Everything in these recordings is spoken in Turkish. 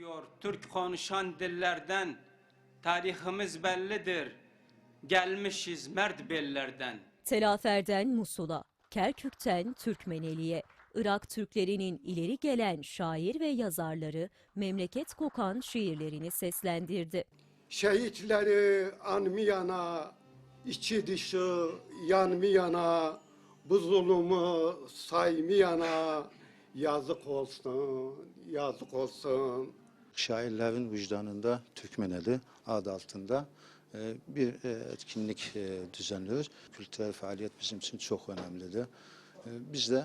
Akıyor Türk konuşan dillerden, tarihimiz bellidir. Gelmişiz mert bellerden. Telafer'den Musul'a, Kerkük'ten Türkmeneli'ye, Irak Türklerinin ileri gelen şair ve yazarları memleket kokan şiirlerini seslendirdi. Şehitleri anmayana, içi dışı yanmayana, bu zulümü saymayana yazık olsun, yazık olsun. Şairlerin vicdanında Türkmeneli adı altında e, bir e, etkinlik e, düzenliyoruz. Kültürel faaliyet bizim için çok önemlidir. Biz de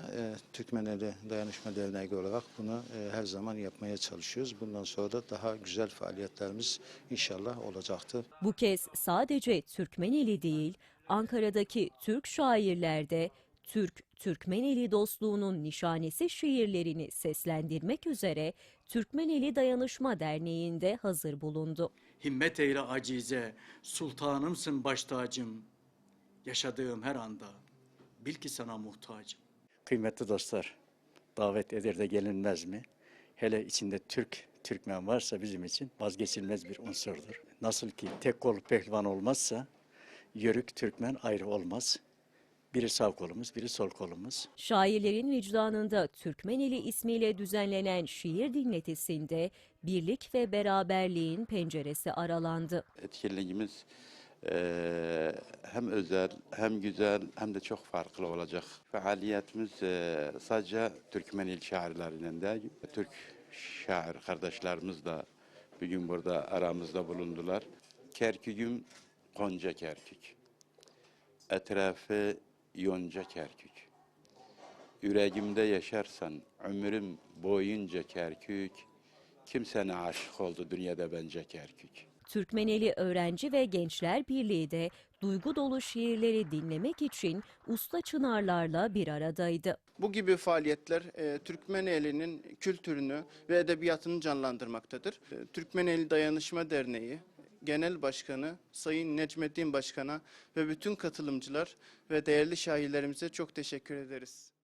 Türkmeneli Dayanışma Derneği olarak bunu her zaman yapmaya çalışıyoruz. Bundan sonra da daha güzel faaliyetlerimiz inşallah olacaktır. Bu kez sadece Türkmeneli değil, Ankara'daki Türk şairlerde Türk-Türkmeneli dostluğunun nişanesi şiirlerini seslendirmek üzere Türkmeneli Dayanışma Derneği'nde hazır bulundu. Himmet eyle acize, sultanımsın baş tacım. Yaşadığım her anda bil ki sana muhtacım. Kıymetli dostlar, davet eder de gelinmez mi? Hele içinde Türk, Türkmen varsa bizim için vazgeçilmez bir unsurdur. Nasıl ki tek kol pehlivan olmazsa, yörük Türkmen ayrı olmaz. Biri sağ kolumuz, biri sol kolumuz. Şairlerin vicdanında Türkmeneli ismiyle düzenlenen şiir dinletisinde birlik ve beraberliğin penceresi aralandı. etkinliğimiz eee, hem özel hem güzel hem de çok farklı olacak. Faaliyetimiz eee, sadece Türkmen il şairlerinden değil, Türk şair kardeşlerimiz de bugün burada aramızda bulundular. Kerkük'üm Gonca Kerkük. Etrafı yonca Kerkük. Yüreğimde yaşarsan ömrüm boyunca Kerkük. Kimsene aşık oldu dünyada bence Kerkük. Türkmeneli Öğrenci ve Gençler Birliği de duygu dolu şiirleri dinlemek için usta çınarlarla bir aradaydı. Bu gibi faaliyetler e, Türkmeneli'nin kültürünü ve edebiyatını canlandırmaktadır. E, Türkmeneli Dayanışma Derneği Genel Başkanı Sayın Necmettin Başkan'a ve bütün katılımcılar ve değerli şairlerimize çok teşekkür ederiz.